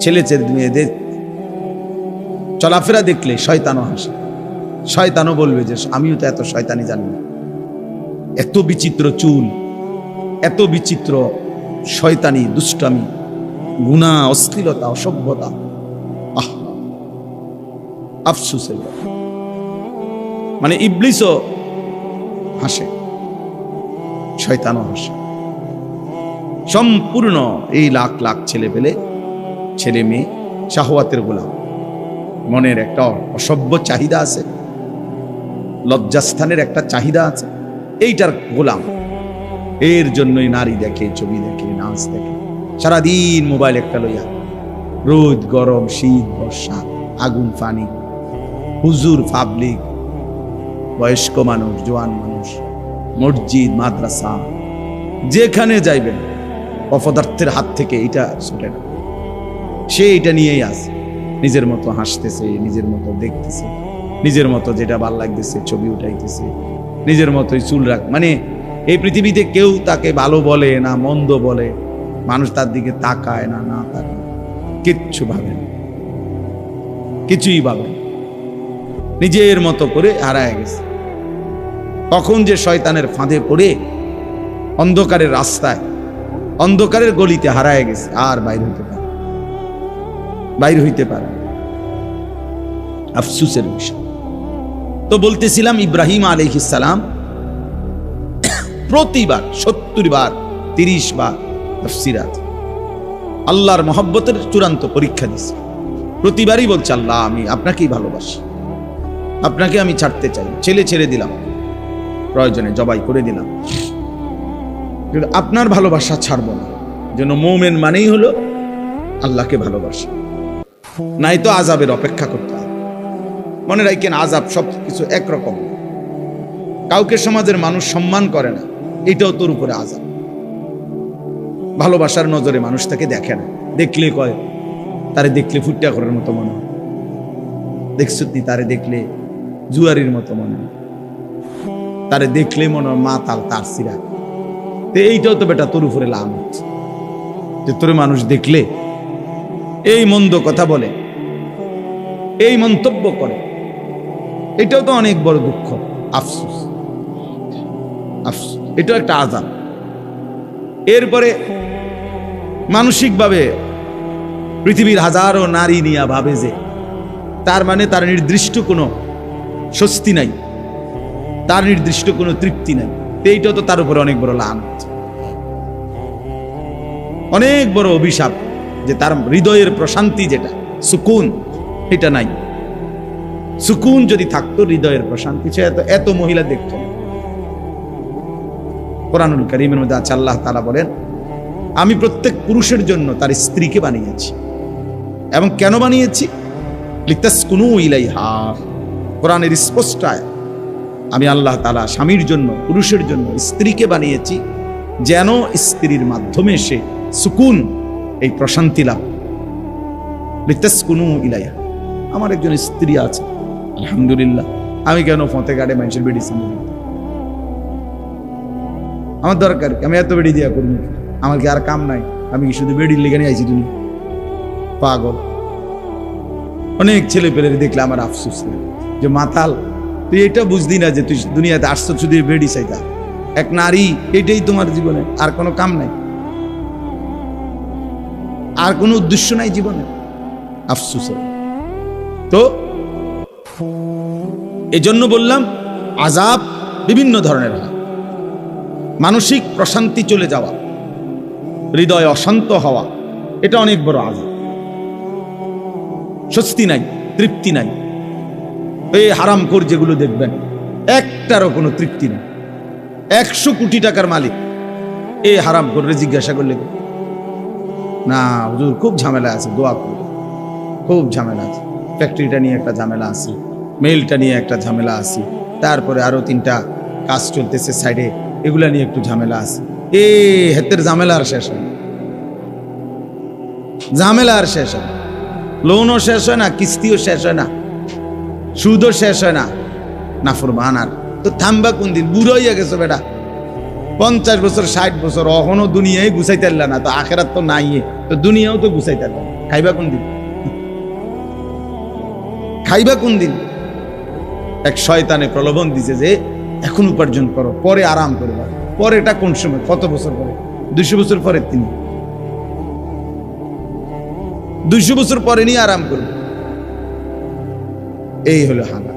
ছেলে ছেলে মেয়েদের চলাফেরা দেখলে শয়তানও হাসে। শয়তানও বলবে যে, আমিও তো এত শয়তানি জানি না। এত বিচিত্র চুল, এত বিচিত্র শয়তানি, দুষ্টামি, গুণা, অশ্লীলতা, অসভ্যতা। আহ আফসুসের মানে ইবলিসও হাসে, শয়তানও হাসে। সম্পূর্ণ এই লাখ লাখ ছেলে পেলে, ছেলে মেয়ে, শাহওয়াতের গোলাম। মনের একটা অসভ্য চাহিদা আছে, লজ্জাস্থানের একটা চাহিদা আছে, এইটার গোলাম। এর জন্যই নারী দেখে, ছবি দেখে, নাচ দেখে, সারাদিন মোবাইল একটা লইয়া, রোদ, গরম, শীত, বর্ষা, আগুন, পানি, হুজুর, পাবলিক, বয়স্ক মানুষ, জোয়ান মানুষ, মসজিদ, মাদ্রাসা, যেখানে যাইবেন অপদার্থের হাত থেকে এটা ছুটে না সে এটা নিয়েই আছে। নিজের মতো হাসতেছে, নিজের মতো দেখতেছে, নিজের মতো যেটা ভালো লাগতেছে ছবি উঠাইতেছে, নিজের মতোই চুল রাখ মানে এই পৃথিবীতে কেউ তাকে ভালো বলে না, মন্দ বলে। মানুষ তার দিকে তাকায় না না তাকায় কিচ্ছু ভাবে না। কিছুই ভাবে। নিজের মতো করে হারায় গেছে। কখন যে শয়তানের ফাঁদে পড়ে, অন্ধকারের রাস্তায় অন্ধকারের গলিতে হারায় গেছে, আর বাইর হইতে পারে বাইর হইতে পারে আফসুসের বিষয়। তো বলতেছিলাম ইব্রাহিম সালাম প্রতিবার, সত্তর বার, তিরিশ বার তফসিরাত আল্লাহর মহব্বতের চূড়ান্ত পরীক্ষা দিছে। প্রতিবারই বলছে, আল্লাহ, আমি আপনাকেই ভালোবাসি। আপনাকে আমি ছাড়তে চাই ছেলে ছেড়ে দিলাম। প্রয়োজনে জবাই করে দিলাম। কিন্তু আপনার ভালোবাসা ছাড়ব না। যেন মোমেন মানেই হলো আল্লাহকে ভালোবাসা। নাই তো আজাবের অপেক্ষা করতে হবে। মনে রাখেন আজাব সব কিছু একরকম। কাউকে সমাজের মানুষ সম্মান করে না, এটাও তোর উপরে আজাব ভালোবাসার নজরে মানুষ তাকে দেখে না। দেখলে কয়, তারে দেখলে ফুটটা করার মতো মনে হয়। দেখছ তারে দেখলে জুয়ারির মতো মনে হয়। তারে দেখলে মনে হয় মা তাল তার সিরা। এইটাও তো বেটা তোর উপরে যে তোর মানুষ দেখলে এই মন্দ কথা বলে, এই মন্তব্য করে, এটাও তো অনেক বড় দুঃখ। আফসোস। আফসোস। এটাও একটা আজাব এরপরে মানসিকভাবে পৃথিবীর হাজারো নারী নিয়া ভাবে যে তার মানে তার নির্দিষ্ট কোনো স্বস্তি নাই, তার নির্দিষ্ট কোনো তৃপ্তি নাই। তো এইটাও তো তার উপরে অনেক বড় লাভ অনেক বড় অভিশাপ যে তার হৃদয়ের প্রশান্তি যেটা, সুকুন, এটা নাই। সুকুন যদি থাকতো, হৃদয়ের প্রশান্তি সে এত এত মহিলা দেখতো। কোরআনুল করিমের মধ্যে আছে, আল্লাহ তালা বলেন, আমি প্রত্যেক পুরুষের জন্য তার স্ত্রীকে বানিয়েছি। এবং কেন বানিয়েছি? লিতাসকুনু ইলাইহা। কোরআনের স্পষ্ট আয়াত। আমি আল্লাহ তালা স্বামীর জন্য, পুরুষের জন্য স্ত্রীকে বানিয়েছি, যেন স্ত্রীর মাধ্যমে সে সুকুন, এই প্রশান্তি লাভ ইলাইহা। আমার একজন স্ত্রী আছে, আলহামদুলিল্লাহ। আমি কেন ফতে গাড়ে মানুষের বেডি সামনে আমার দরকার আমি এত বেডি দিয়া করব আমার কি আর কাম নাই? আমি শুধু বেডির লেগে নিয়ে আইছি তুমি পাগল। অনেক ছেলে পেলে দেখলে আমার আফসোস যে মাতাল তুই এটা বুঝদি না যে তুই দুনিয়াতে আসছো শুধু বেডি চাইতা। এক নারী, এটাই তোমার জীবনে, আর কোনো কাম নাই। আর কোনো উদ্দেশ্য নাই জীবনে। আফসোস। তো, এজন্য বললাম আজাব বিভিন্ন ধরনের হয়। মানসিক প্রশান্তি চলে যাওয়া, হৃদয় অশান্ত হওয়া, এটা অনেক বড় আজাব স্বস্তি নাই, তৃপ্তি নাই। এই হারাম কর যেগুলো দেখবেন, একটারও কোনো তৃপ্তি নেই। একশো কোটি টাকার মালিক, এই হারাম করে জিজ্ঞাসা করলে না, হুজুর, খুব ঝামেলা আছে, দোয়া করবে খুব ঝামেলা আছে। ফ্যাক্টরিটা নিয়ে একটা ঝামেলা আছে, মেলটা নিয়ে একটা ঝামেলা আছে, তারপরে আরও তিনটা কাজ চলতেছে সাইডে, এগুলা নিয়ে একটু ঝামেলা আছে। এ হেতের ঝামেলা আর শেষ হয় ঝামেলা আর শেষ হয় লোনও শেষ হয় না, কিস্তিও শেষ হয় না। সুদও শেষ হয় না। না ফুরমান আর। তো থামবা কোন দিন? বুড়ো হইয়া গেছো বেটা। পঞ্চাশ বছর, ষাট বছর, অহনো দুনিয়ায় গুছাইতে না। তো আখেরাত তো নাই তো দুনিয়াও তো গুছাইতে খাইবা কোন দিন? খাইবা কোন দিন? এক শয়তানে প্রলোভন দিছে যে, এখন উপার্জন করো, পরে আরাম করবা পরে এটা কোন সময়? কত বছর পরে? দুইশো বছর পরে তিনি। দুইশো বছর পরে নিয়ে আরাম করবে এই হলো হালা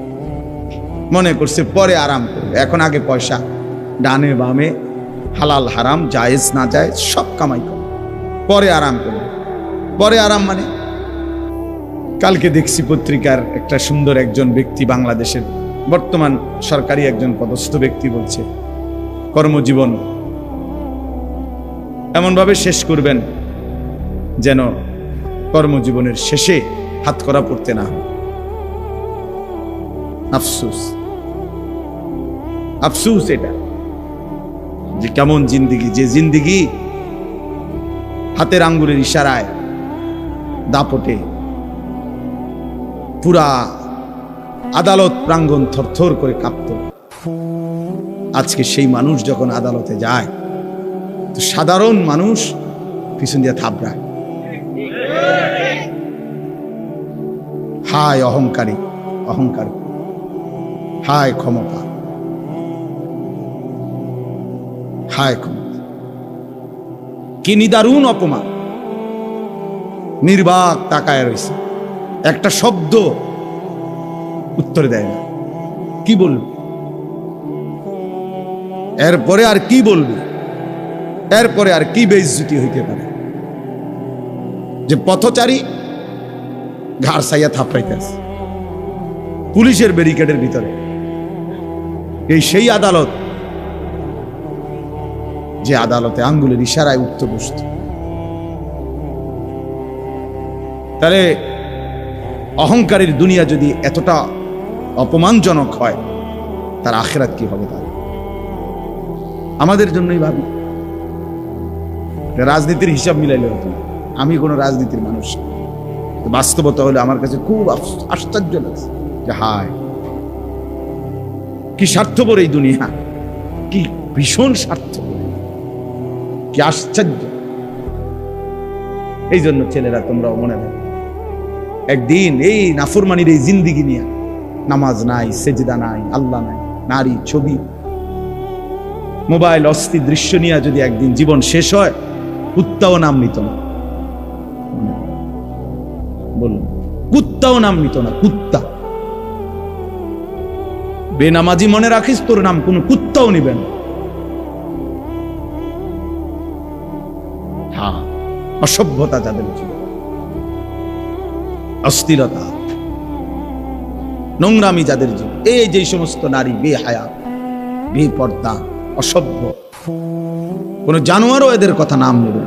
মনে করছে পরে আরাম করবে। এখন আগে পয়সা, ডানে বামে, হালাল, হারাম, জায়েজ, না যায় সব কামাই করে পরে আরাম করবে। পরে আরাম মানে? কালকে দেখছি পত্রিকার একটা সুন্দর একজন ব্যক্তি বাংলাদেশের, বর্তমান সরকারি একজন পদস্থ ব্যক্তি বলছে, কর্মজীবন এমনভাবে শেষ করবেন যেন কর্মজীবনের শেষে হাত করা পড়তে না হয়। আফসুস। আফসুস এটা যে কেমন জিন্দিগি, যে জিন্দিগি হাতের আঙ্গুলের ইশারায়, দাপটে, পুরা আদালত প্রাঙ্গণ থরথর করে কাঁপত। আজকে সেই মানুষ যখন আদালতে যায়, তো সাধারণ মানুষ পিছন দিয়ে থাবড়ায় হায় অহংকারী, অহংকার। হায় ক্ষমতা। হায় ক্ষমতা। কি নিদারুণ অপমান। নির্বাক তাকায় রয়েছে একটা শব্দ উত্তর দেয় না। কি বলবে? এরপরে আর কি বলবে? এরপরে আর কি বেইজ্জতি হইতে পারে? যে পথচারী ঘাড় সাইয়া থাপড়াইতেছে। পুলিশের ব্যারিকেডের ভিতরে। এই সেই আদালত যে আদালতে আঙ্গুলের ইশারায় উঠতে বসত। তাহলে অহংকারীর দুনিয়া যদি এতটা অপমানজনক হয়, তার আখেরাত কি হবে তার? আমাদের জন্যই ভাবি। রাজনীতির হিসাব মিলাইলে হতো আমি কোনো রাজনীতির মানুষ বাস্তবতা হলে আমার কাছে খুব আশ্চর্য লাগছে যে হায় কি স্বার্থপর এই দুনিয়া? কি ভীষণ স্বার্থপর। কি আশ্চর্য। এই জন্য ছেলেরা, তোমরাও মনে রাখো। একদিন এই নাফরমানির এই জিন্দিগি নিয়ে নামাজ নাই, সেজদা নাই, আল্লাহ নাই, নারী ছবি। মোবাইল অস্থি দৃশ্য নিয়ে যদি একদিন জীবন শেষ হয়, কুত্তাও নাম নিত না। বলুন, কুত্তাও নাম নিত না, কুত্তা। বেনামাজি মনে রাখিস তোর নাম কোন কুত্তাও নিবে না। হ্যাঁ। অসভ্যতা যাদের ছিল। অস্থিরতা। নোংরামি যাদের ছিল। এই যে সমস্ত নারী বেহায়া বেপর্দা অসভ্য কোন জানোয়ারও এদের কথা নাম নেবে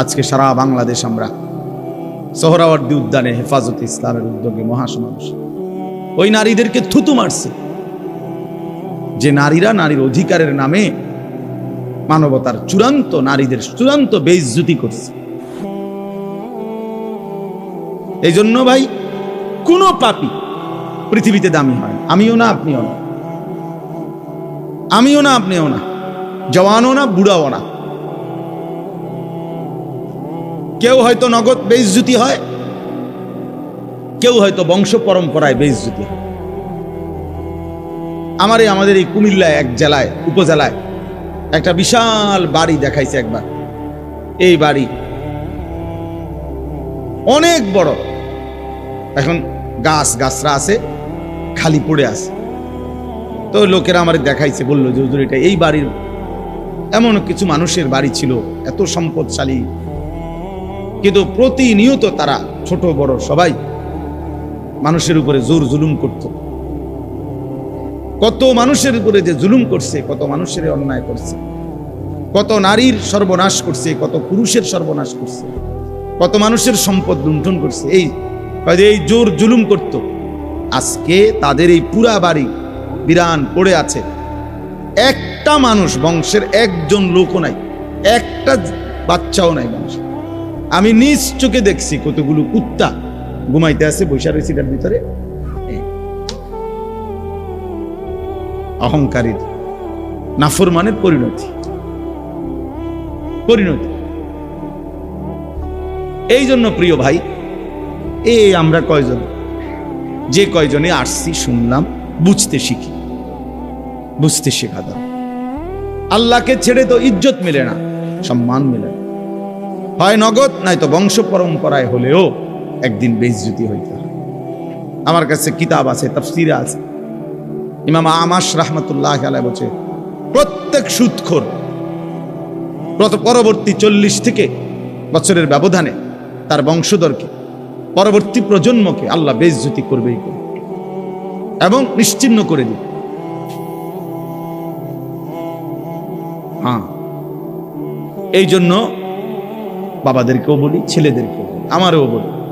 আজকে সারা বাংলাদেশ আমরা সোহরাওয়ার্দী উদ্যানে হেফাজত ইসলামের উদ্যোগে মহাসমাবেশ। ওই নারীদেরকে থুতু মারছে। যে নারীরা নারীর অধিকারের নামে মানবতার চূড়ান্ত নারীদের চূড়ান্ত বেইজ্জতি করছে। এই জন্য ভাই, কোনো পাপি পৃথিবীতে দামি হয় আমিও না, আপনিও না। আমিও না, আপনিও না। জওয়ানও না, বুড়াও না। কেউ হয়তো নগদ বেইজ্জতি হয় কেউ হয়তো বংশ পরম্পরায় বেইজ্জতি হয় আমার এই আমাদের এই কুমিল্লায় এক জেলায়, উপজেলায় একটা বিশাল বাড়ি দেখাইছে একবার। এই বাড়ি অনেক বড়। এখন গাছ গাছরা আছে, খালি পড়ে আছে। তো লোকেরা আমার দেখাইছে, বলল, যে হুজুর, এটা এই বাড়ির এমন কিছু মানুষের বাড়ি ছিল, এত সম্পদশালী। কিন্তু প্রতিনিয়ত তারা, ছোট বড় সবাই মানুষের উপরে জোর জুলুম করত। কত মানুষের উপরে যে জুলুম করছে, কত মানুষের অন্যায় করছে। কত নারীর সর্বনাশ করছে, কত পুরুষের সর্বনাশ করছে। কত মানুষের সম্পদ লুণ্ঠন করছে। এই এই জোর জুলুম করত। আজকে তাদের এই পুরা বাড়ি বিরান পড়ে আছে। একটা মানুষ বংশের একজন লোকও নাই, একটা বাচ্চাও নাই বংশ আমি নিজ চোখে দেখছি কতগুলো কুত্তা ঘুমাইতে আছে বৈশা রয়েছে ভিতরে। অহংকারীর নাফরমানের পরিণতি। পরিণতি। এই জন্য প্রিয় ভাই এই আমরা কয়জন? যে কয়জনে আসছি শুনলাম, বুঝতে শিখি। বুঝতে শেখা দাও। আল্লাহকে ছেড়ে তো ইজ্জত মেলে না, সম্মান মেলে না। হয় নগদ নাই তো বংশ পরম্পরায় হলেও একদিন বেইজ্জতি হইতে হয়। আমার কাছে কিতাব আছে, তফসিরে আছে। ইমাম আমাস রাহমাতুল্লাহ আলাই বলছে, প্রত্যেক প্রত- পরবর্তী চল্লিশ থেকে বছরের ব্যবধানে তার বংশধরকে, পরবর্তী প্রজন্মকে আল্লাহ বেজ্জতি করবেই করবে এবং নিশ্চিন্ন করে দিবে হ্যাঁ। এই জন্য বাবাদেরকেও বলি, ছেলেদেরকেও বলি, আমারও বলি।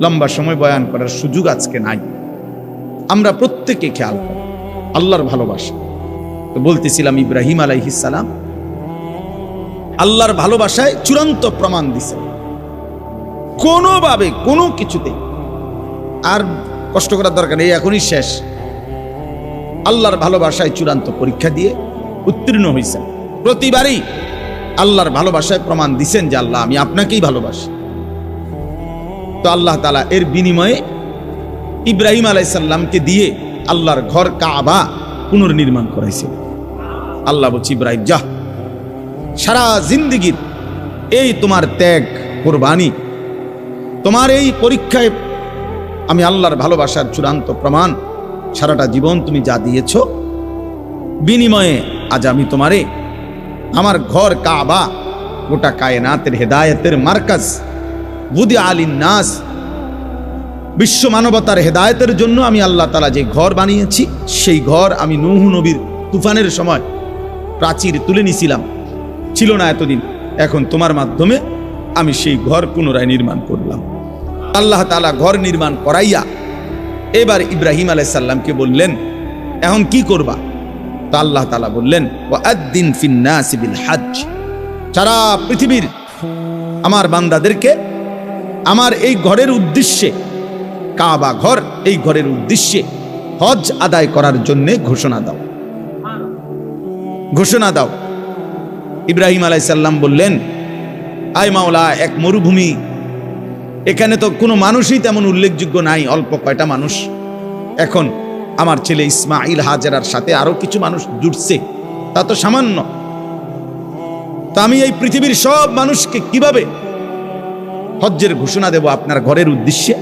লম্বা সময় বয়ান করার সুযোগ আজকে নাই। আমরা প্রত্যেকে খেয়াল করি। আল্লাহর ভালোবাসা। তো বলতেছিলাম ইব্রাহিম আলাইহিসালাম আল্লাহর ভালোবাসায় চূড়ান্ত প্রমাণ দিছে। কোনোভাবে কোনো কিছুতে আর কষ্ট করার দরকার নেই, এখনই শেষ। আল্লাহর ভালোবাসায় চূড়ান্ত পরীক্ষা দিয়ে উত্তীর্ণ হয়েছেন প্রতিবারই আল্লাহর ভালোবাসায় প্রমাণ দিছেন যে আল্লাহ, আমি আপনাকেই ভালোবাসি। তো আল্লাহ তালা এর বিনিময়ে ইব্রাহিম আলাইসাল্লামকে দিয়ে আল্লাহর ঘর কাবা পুনর্নির্মাণ করাইছিল আল্লাহ বলছি, ইব্রাহিম, যাহ। সারা জিন্দিগির এই তোমার ত্যাগ, কোরবানি, তোমার এই পরীক্ষায় আমি আল্লাহর ভালোবাসার চূড়ান্ত প্রমাণ, সারাটা জীবন তুমি যা দিয়েছ, বিনিময়ে আজ আমি তোমারে আমার ঘর কাবা, গোটা কায়নাতের হেদায়েতের মার্কাজ বুদি আলিন নাস বিশ্ব মানবতার হেদায়তের জন্য আমি আল্লাহ তালা যে ঘর বানিয়েছি, সেই ঘর আমি নূহ নবীর তুফানের সময় প্রাচীর তুলে নিছিলাম ছিল না এতদিন। এখন তোমার মাধ্যমে আমি সেই ঘর পুনরায় নির্মাণ করলাম। আল্লাহ তালা ঘর নির্মাণ করাইয়া এবার ইব্রাহিম আলাইসাল্লামকে বললেন, এখন কি করবা? তা আল্লাহ তালা বললেন ওয়াদ্দিন ফিন্নাসি বিল হাজ সারা পৃথিবীর আমার বান্দাদেরকে আমার এই ঘরের উদ্দেশ্যে, কাবা ঘর এই ঘরের উদ্দেশ্যে হজ আদায় করার জন্যে ঘোষণা দাও। ঘোষণা দাও। ইব্রাহিম আলাইসাল্লাম বললেন, আয় মাওলা, এক মরুভূমি। এখানে তো কোনো মানুষই তেমন উল্লেখযোগ্য নাই, অল্প কয়টা মানুষ। এখন আমার ছেলে ইসমাইল হাজারার সাথে আরও কিছু মানুষ জুটছে, তা তো সামান্য। তা আমি এই পৃথিবীর সব মানুষকে কীভাবে হজ্জের ঘোষণা দেব আপনার ঘরের উদ্দেশ্যে।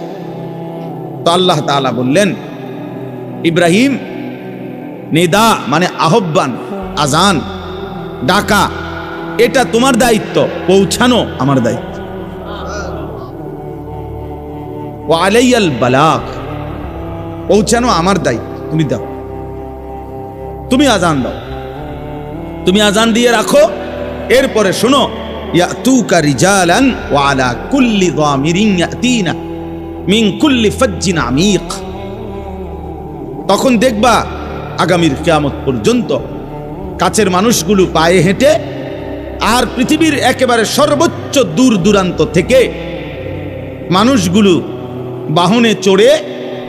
তো আল্লাহ তাআলা বললেন, ইব্রাহিম, নেদা মানে আহ্বান, আজান, ডাকা, এটা তোমার দায়িত্ব, পৌঁছানো আমার দায়িত্ব। ও আলাইয়াল বালাক পৌঁছানো আমার দায়িত্ব, তুমি দাও। তুমি আজান দাও। তুমি আজান দিয়ে রাখো, এরপরে শোনো ইয়াতুকা রিজালান ওয়া আলা কুল্লি দামিরিন ইয়াতিনা মিন কুল্লি ফাজ্জিন আমিক। তখন দেখবা আগামীর কিয়ামত পর্যন্ত কাছের মানুষগুলো পায়ে হেঁটে আর পৃথিবীর একেবারে সর্বোচ্চ দূর দূরান্ত থেকে মানুষগুলো বাহনে চড়ে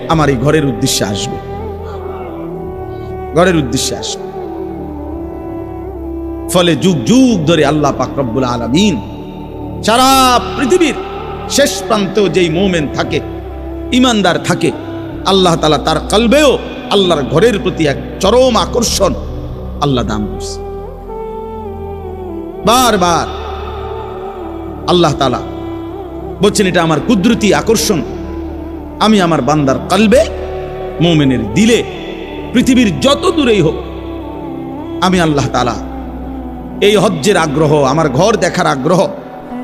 আমার এই ঘরের উদ্দেশ্যে আসবে। ঘরের উদ্দেশ্যে আসবে। ফলে যুগ যুগ ধরে আল্লাহ পাক রব্বুল আলামিন সারা পৃথিবীর শেষ প্রান্তেও যেই মোমেন থাকে ইমানদার থাকে, আল্লাহ তালা তার কালবেও আল্লাহর ঘরের প্রতি এক চরম আকর্ষণ আল্লাহ দান করছে। বারবার আল্লাহ তালা বলছেন, এটা আমার কুদরতি আকর্ষণ। আমি আমার বান্দার কালবে মোমেনের দিলে পৃথিবীর যত দূরেই হোক, আমি আল্লাহ তালা এই হজ্জের আগ্রহ, আমার ঘর দেখার আগ্রহ,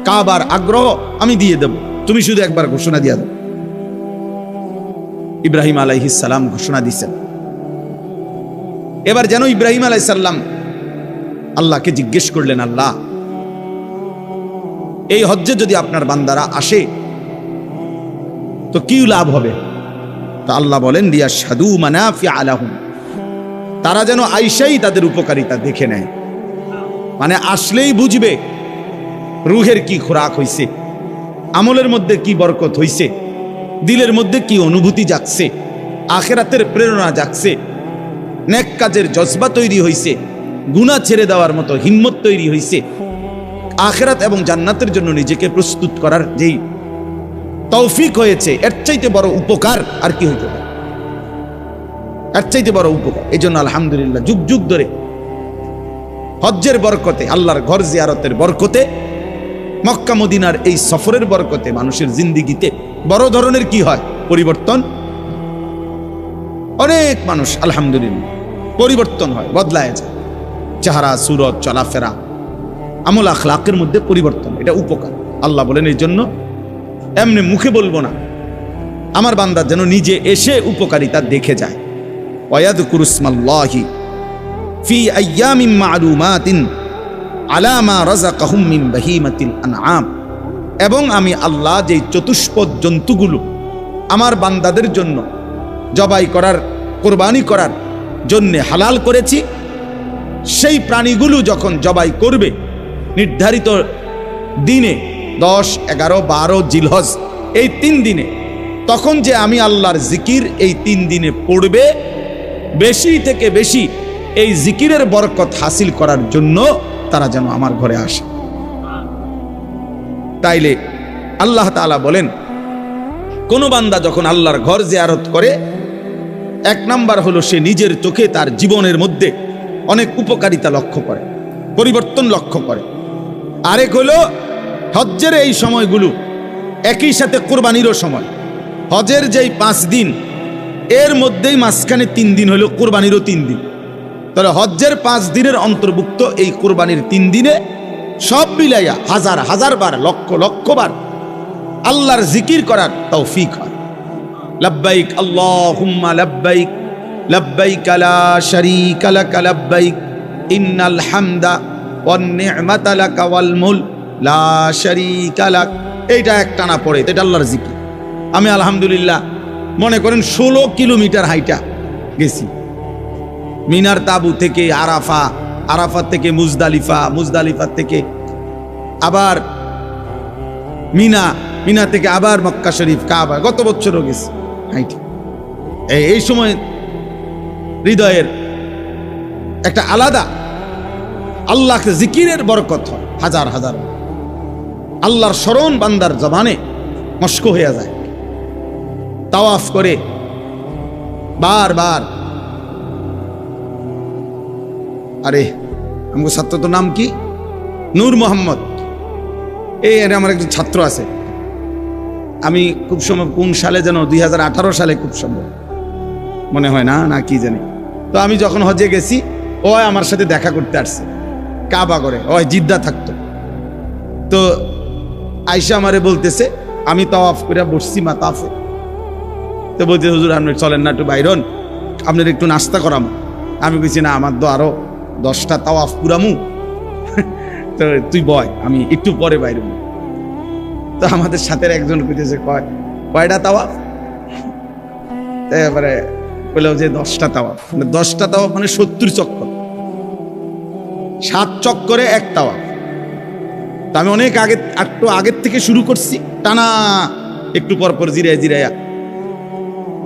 কাবার আগ্রহ আমি দিয়ে দেব। তুমি শুধু একবার ঘোষণা দিয়ে দাও। ইব্রাহিম সালাম ঘোষণা দিচ্ছেন এবার যেন ইব্রাহিম আলাইসাল্লাম আল্লাহকে জিজ্ঞেস করলেন, আল্লাহ, এই হজ্জে যদি আপনার বান্দারা আসে, তো কি লাভ হবে? তা আল্লাহ বলেন দিয়া সাধু আলাহুম তারা যেন আইসাই তাদের উপকারিতা দেখে নেয়। মানে আসলেই বুঝবে রুহের কি খোরাক হইছে, আমলের মধ্যে কি বরকত হইছে, দিলের মধ্যে কি অনুভূতি জাগছে, আখেরাতের প্রেরণা জাগছে, নেক কাজের জজবা তৈরি হয়েছে গুণা ছেড়ে দেওয়ার মতো হিম্মত তৈরি হয়েছে আখেরাত এবং জান্নাতের জন্য নিজেকে প্রস্তুত করার যেই তৌফিক হয়েছে, এর চাইতে বড় উপকার আর কি হইতে পারে? এর চাইতে বড় উপকার। এই জন্য আলহামদুলিল্লাহ যুগ যুগ ধরে হজ্জের বরকতে, আল্লাহর ঘর জিয়ারতের বরকতে, মক্কা মদিনার এই সফরের বরকতে মানুষের জিন্দিগিতে বড় ধরনের কি হয়? পরিবর্তন? অনেক মানুষ, আলহামদুলিল্লাহ, পরিবর্তন হয়, বদলায় যায়। চেহারা, সুরত, চলাফেরা, আমল আখলাকের মধ্যে পরিবর্তন, এটা উপকার। আল্লাহ বলেন এই জন্য এমনি মুখে বলব না, আমার বান্দা যেন নিজে এসে উপকারিতা দেখে যায়। ওয়াদ কুরুসমাল্লাহি ফি আইয়ামিন মালুমাতিন আলামা রাজাকাহুম মিন বাহিমাতিল আনআম। এবং আমি আল্লাহ যেই চতুষ্পদ জন্তুগুলো আমার বান্দাদের জন্য জবাই করার, কোরবানি করার জন্যে হালাল করেছি, সেই প্রাণীগুলো যখন জবাই করবে, নির্ধারিত দিনে দশ, এগারো, বারো জিলহজ, এই তিন দিনে, তখন যে আমি আল্লাহর জিকির এই তিন দিনে পড়বে, বেশি থেকে বেশি এই জিকিরের বরকত হাসিল করার জন্য তারা যেন আমার ঘরে আসে। তাইলে আল্লাহ তাআলা বলেন, কোন বান্দা যখন আল্লাহর ঘর জিয়ারত করে, এক নাম্বার হলো সে নিজের চোখে তার জীবনের মধ্যে অনেক উপকারিতা লক্ষ্য করে, পরিবর্তন লক্ষ্য করে। আরেক হলো হজ্জের এই সময়গুলো একই সাথে কোরবানিরও সময়। হজের যেই পাঁচ দিন, এর মধ্যেই মাঝখানে তিন দিন হলো কোরবানিরও তিন দিন। তাহলে হজ্জের পাঁচ দিনের অন্তর্ভুক্ত এই কোরবানির তিন দিনে সব মিলাইয়া হাজার হাজার বার, লক্ষ লক্ষ বার আল্লাহর জিকির করার তৌফিক হয়। লব্বাইক, আল্লাহুম্মা লব্বাইক পড়ে, এটা আল্লাহর জিকির। আমি আলহামদুলিল্লাহ মনে করেন ষোলো কিলোমিটার হাইটা গেছি। মিনার তাবু থেকে আরাফা আরাফাত থেকে মুজদালিফা মুজদালিফা থেকে আবার মিনা মিনা থেকে আবার মক্কা শরীফ, কাবা, গত বছরও গেছি। এই সময় হৃদয়ের একটা আলাদা, আল্লাহকে জিকিরের বরকত হয়, হাজার হাজার। আল্লাহর স্মরণ বান্দার জবানে মস্ক হয়ে যায়। তাওয়াফ করে বারবার আরে আমার ছাত্র তো নাম কি? নূর মোহাম্মদ। এই আরে আমার একজন ছাত্র আছে। আমি খুব সম্ভব কোন সালে যেন দুই হাজার আঠারো সালে খুব সম্ভব। মনে হয় না না কি জানি। তো আমি যখন হজে গেছি, ও আমার সাথে দেখা করতে আসছে। কাবা করে, ও জিদ্দা থাকতো। তো আয়সা আমারে বলতেছে, আমি তাওয়াফ করে বসছি মাতাফে। তো বলতে হুজুর আপনি চলেন না একটু বাইরন। আপনার একটু নাস্তা করাম। আমি বলছি, না, আমার তো আরও দশটা তাওয়াফ পুরামু। তো তুই বয়, আমি একটু পরে বাইরে তো আমাদের সাথে একজন কইতেছে, কয়, কয়টা তাওয়াফ? এবারে বললাম যে দশটা তাওয়াফ। মানে দশটা তাওয়াফ মানে সত্তর চক্কর। সাত চক্করে এক তাওয়াফ। তা আমি অনেক আগে, একটু আগের থেকে শুরু করছি, টানা একটু পর পর জিরায় জিরাইয়া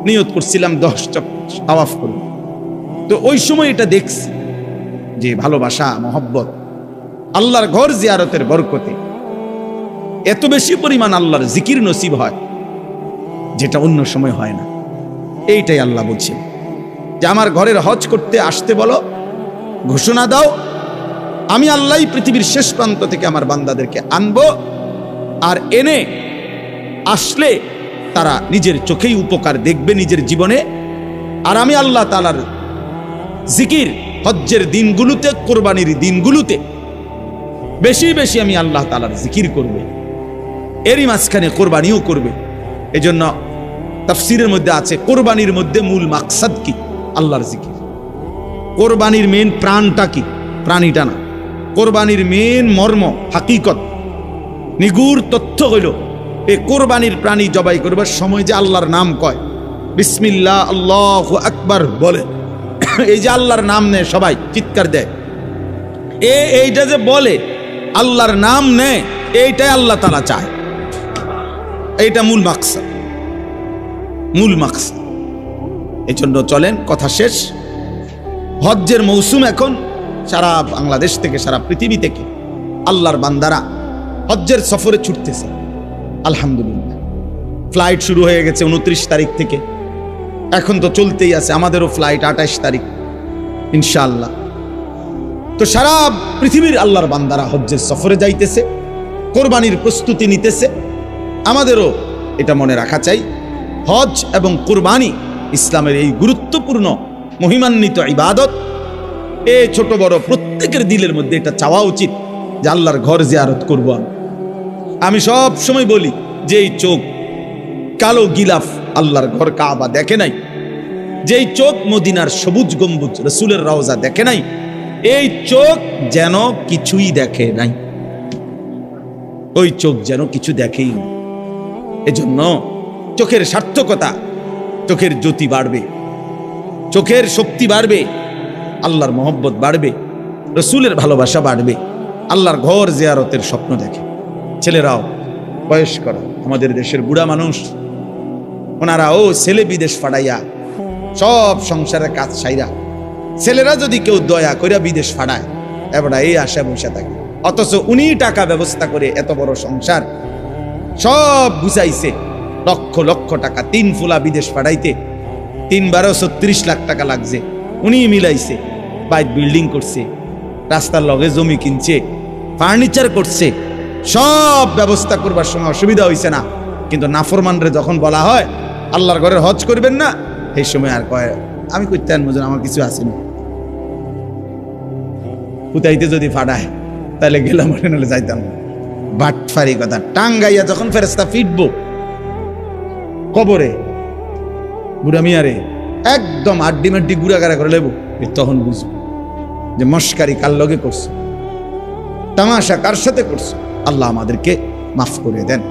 নিয়ত করছিলাম দশ চক্কর তাওয়াফ করব। তো ওই সময় এটা দেখছি। যে ভালোবাসা, মহব্বত, আল্লাহর ঘর জিয়ারতের বরকতে এত বেশি পরিমাণ আল্লাহর জিকির নসিব হয়, যেটা অন্য সময় হয় না। এইটাই আল্লাহ বলছে যে, আমার ঘরের হজ করতে আসতে বলো, ঘোষণা দাও, আমি আল্লাহ পৃথিবীর শেষ প্রান্ত থেকে আমার বান্দাদেরকে আনব, আর এনে আসলে তারা নিজের চোখেই উপকার দেখবে নিজের জীবনে, আর আমি আল্লাহ তালার জিকির হজ্জের দিনগুলোতে, কোরবানির দিনগুলোতে বেশি বেশি আমি আল্লাহ তালার জিকির করবে। এরই মাঝখানে কোরবানিও করবে। এজন্য তাফসিরের মধ্যে আছে, কোরবানির মধ্যে মূল মাকসাদ কি? আল্লাহর জিকির। কোরবানির মেন প্রাণটা কি? প্রাণীটা না। কোরবানির মেন মর্ম, হাকিকত। নিগুর তথ্য হইল এই কোরবানির প্রাণী জবাই করবার সময় যে আল্লাহর নাম কয়। বিসমিল্লাহ, আল্লাহ আকবার বলে। এই যে আল্লাহর নাম নেয়, সবাই চিৎকার দেয়। এ এইটা যে বলে, আল্লাহর নাম নেয়, এইটাই আল্লাহ তালা চায়। এইটা মূল মাকসাদ। মূল মাকসাদ। এই জন্য চলেন, কথা শেষ। হজ্জের মৌসুম এখন, সারা বাংলাদেশ থেকে, সারা পৃথিবী থেকে আল্লাহর বান্দারা হজ্জের সফরে ছুটতেছে। আলহামদুলিল্লাহ। ফ্লাইট শুরু হয়ে গেছে উনত্রিশ তারিখ থেকে। এখন তো চলতেই আছে, আমাদেরও ফ্লাইট আঠাশ তারিখ ইনশাল্লাহ তো সারা পৃথিবীর আল্লাহর বান্দারা হজ্জের সফরে যাইতেছে, কোরবানির প্রস্তুতি নিতেছে, আমাদেরও এটা মনে রাখা চাই। হজ এবং কোরবানি ইসলামের এই গুরুত্বপূর্ণ, মহিমান্বিত ইবাদত। এ ছোট বড় প্রত্যেকের দিলের মধ্যে এটা চাওয়া উচিত যে আল্লাহর ঘর জিয়ারত করব আমি। সব সময় বলি যে এই চোখ, কালো গিলাফ আল্লাহর ঘর কাবা দেখে নাই? যেই চোখ মদিনার সবুজ গম্বুজ রসুলের রওজা দেখে নাই? এই চোখ যেন কিছুই দেখে নাই। ওই চোখ যেন কিছু দেখেই এজন্য চোখের সার্থকতা চোখের জ্যোতি বাড়বে। চোখের শক্তি বাড়বে। আল্লাহর মহব্বত বাড়বে। রসুলের ভালোবাসা বাড়বে। আল্লাহর ঘর জিয়ারতের স্বপ্ন দেখে। ছেলেরাও, বয়স্করা, আমাদের দেশের বুড়া মানুষ ওনারাও ছেলে বিদেশ ফাড়াইয়া সব সংসারের কাজ সাইরা। ছেলেরা যদি কেউ দয়া কইরা বিদেশ ফাড়ায়, এবার এই আশা বসে থাকে। অথচ উনি টাকা ব্যবস্থা করে এত বড় সংসার, সব বুঝাইছে, লক্ষ লক্ষ টাকা, তিন ফুলা বিদেশ পাঠাইতে তিন বারো ছত্রিশ লাখ টাকা লাগছে। উনি মিলাইছে বাইক বিল্ডিং করছে, রাস্তার লগে জমি কিনছে, ফার্নিচার করছে, সব ব্যবস্থা করবার সময় অসুবিধা হয়েছে না। কিন্তু নাফরমানরে যখন বলা হয় আল্লাহর ঘরে হজ করবেন না। সেই সময় আর কয়, আমি করতে আনব আমার কিছু আসেনি পুতাইতে যদি ফাড়ায় তাহলে গেলাম নাহলে যাইতাম বাটফারি কথা, টাঙ্গাইয়া যখন ফেরেস্তা ফিটবো কবরে, বুড়া মিয়ারে, একদম আড্ডি মাড্ডি গুড়াগাড়া করে লেবো তখন বুঝব যে মস্কারি কার লগে করছ, তামাশা কার সাথে করছ, আল্লাহ আমাদেরকে মাফ করে দেন।